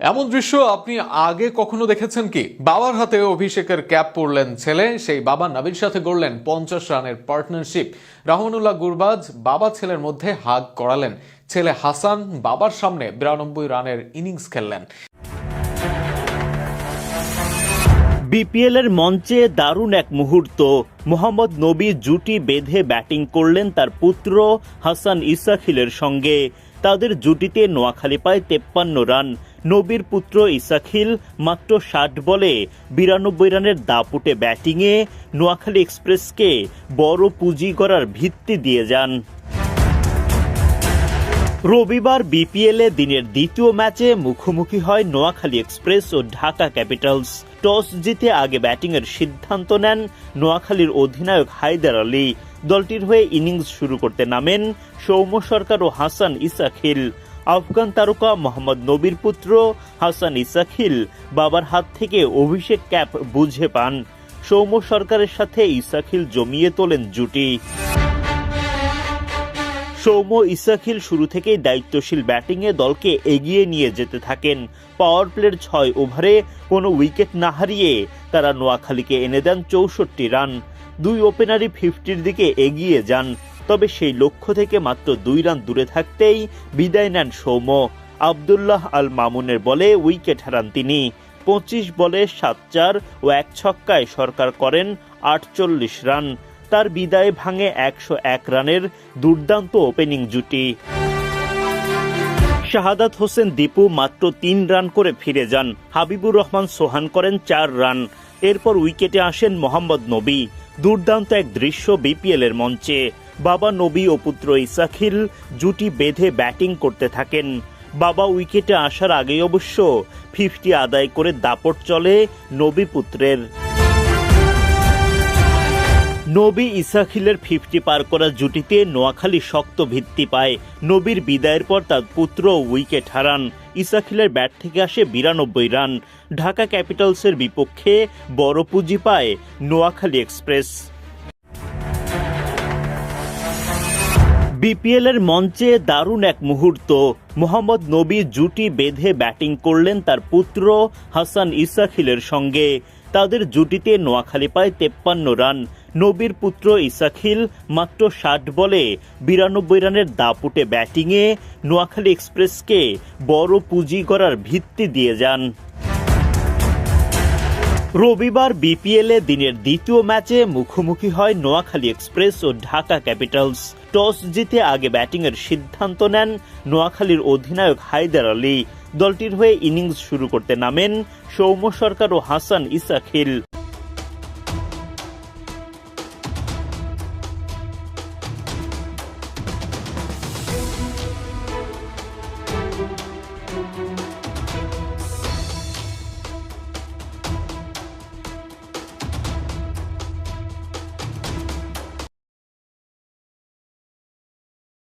এমন দৃশ্য আপনি আগে কখনো দেখেছেন কি? বাবার হাতে অভিষেকের ক্যাপ পরলেন ছেলে, সেই বাবা নাবির সাথে গড়লেন পঞ্চাশ রানের পার্টনারশিপ। রাহমানুল্লাহ গুরবাজ বাবা ছেলের মধ্যে হাগ করালেন। ছেলে হাসান বাবার সামনে বিরানব্বই রানের ইনিংস খেললেন। বিপিএল এর মঞ্চে দারুণ এক মুহূর্ত। মোহাম্মদ নবী জুটি বেঁধে ব্যাটিং করলেন তার পুত্র হাসান ইসাখিলের সঙ্গে। তাদের জুটিতে নোয়াখালী পায় তেপ্পান্ন রান। নবীর পুত্র ইসাখিল মাত্র ষাট বলে বিরানব্বই রানের দাপুটে ব্যাটিংয়ে নোয়াখালী এক্সপ্রেসকে বড় পুঁজি করার ভিত্তি দিয়ে যান। রবিবার বিপিএল দিনের দ্বিতীয় ম্যাচে মুখোমুখি হয় নোয়াখালী এক্সপ্রেস ও ঢাকা ক্যাপিটালস। টস জিতে আগে ব্যাটিংয়ের সিদ্ধান্ত নেন নোয়াখালীর অধিনায়ক হায়দার আলী। দলটির হয়ে ইনিংস শুরু করতে নামেন সৌম্য সরকার ও হাসান ইসাখিল। আফগান তারকা মোহাম্মদ নবীর পুত্র হাসান ইসাখিল বাবার হাত থেকে অভিষেক ক্যাপ বুঝে পান। সৌম্য সরকারের সাথে ইসাখিল জমিয়ে তোলেন জুটি। সৌম্য ইসাখিল শুরু থেকেই দায়িত্বশীল ব্যাটিংয়ে দলকে এগিয়ে নিয়ে যেতে থাকেন। পাওয়ার প্লের ছয় ওভারে কোনো উইকেট না হারিয়ে তারা নোয়াখালীকে এনে দেন চৌষট্টি রান। দুই ওপেনারই ফিফটির দিকে এগিয়ে যান। তবে সেই লক্ষ্য থেকে মাত্র দুই রান দূরে থাকতেই বিদায় নেন সৌম্য। আবদুল্লাহ আল মামুনের বলে উইকেট হারান তিনি। পঁচিশ বলে সাত চার ও এক ছক্কায় সরকার করেন আটচল্লিশ রান। তার বিদায় ভাঙে একশো এক রানের দুর্দান্ত ওপেনিং জুটি। শাহাদাত হোসেন দীপু মাত্র তিন রান করে ফিরে যান। হাবিবুর রহমান সোহান করেন চার রান। এরপর উইকেটে আসেন মোহাম্মদ নবী। দুর্দান্ত এক দৃশ্য বিপিএল এর মঞ্চে। বাবা নবী ও পুত্র ইসাখিল জুটি বেঁধে ব্যাটিং করতে থাকেন। বাবা উইকেটে আসার আগেই অবশ্য ফিফটি আদায় করে দাপট চলে নবী পুত্রের। নবী ইসাখিলের ফিফটি পার করা জুটিতে নোয়াখালী শক্ত ভিত্তি পায়। নবীর বিদায়ের পর তার পুত্র উইকেট হারান। ইসাখিলের ব্যাট থেকে আসে বিরানব্বই রান। ঢাকা ক্যাপিটালসের বিপক্ষে বড় পুঁজি পায় নোয়াখালী এক্সপ্রেস। বিপিএল এর মঞ্চে দারুণ এক মুহূর্ত। মোহাম্মদ নবী জুটি বেঁধে ব্যাটিং করলেন তার পুত্র হাসান ইসাখিলের সঙ্গে। তাদের জুটিতে নোয়াখালী পায় তেপ্পান্ন রান। নবীর পুত্র ইসাখিল মাত্র ষাট বলে বিরানব্বই রানের দাপুটে ব্যাটিংয়ে নোয়াখালী এক্সপ্রেসকে বড় পুঁজি করার ভিত্তি দিয়ে যান। রবিবার বিপিএল দিনের দ্বিতীয় ম্যাচে মুখোমুখি হয় নোয়াখালী এক্সপ্রেস ও ঢাকা ক্যাপিটালস। টস জিতে আগে ব্যাটিংয়ের সিদ্ধান্ত নেন নোয়াখালীর অধিনায়ক হায়দার আলী। দলটির হয়ে ইনিংস শুরু করতে নামেন সৌম্য সরকার ও হাসান ইসাখিল।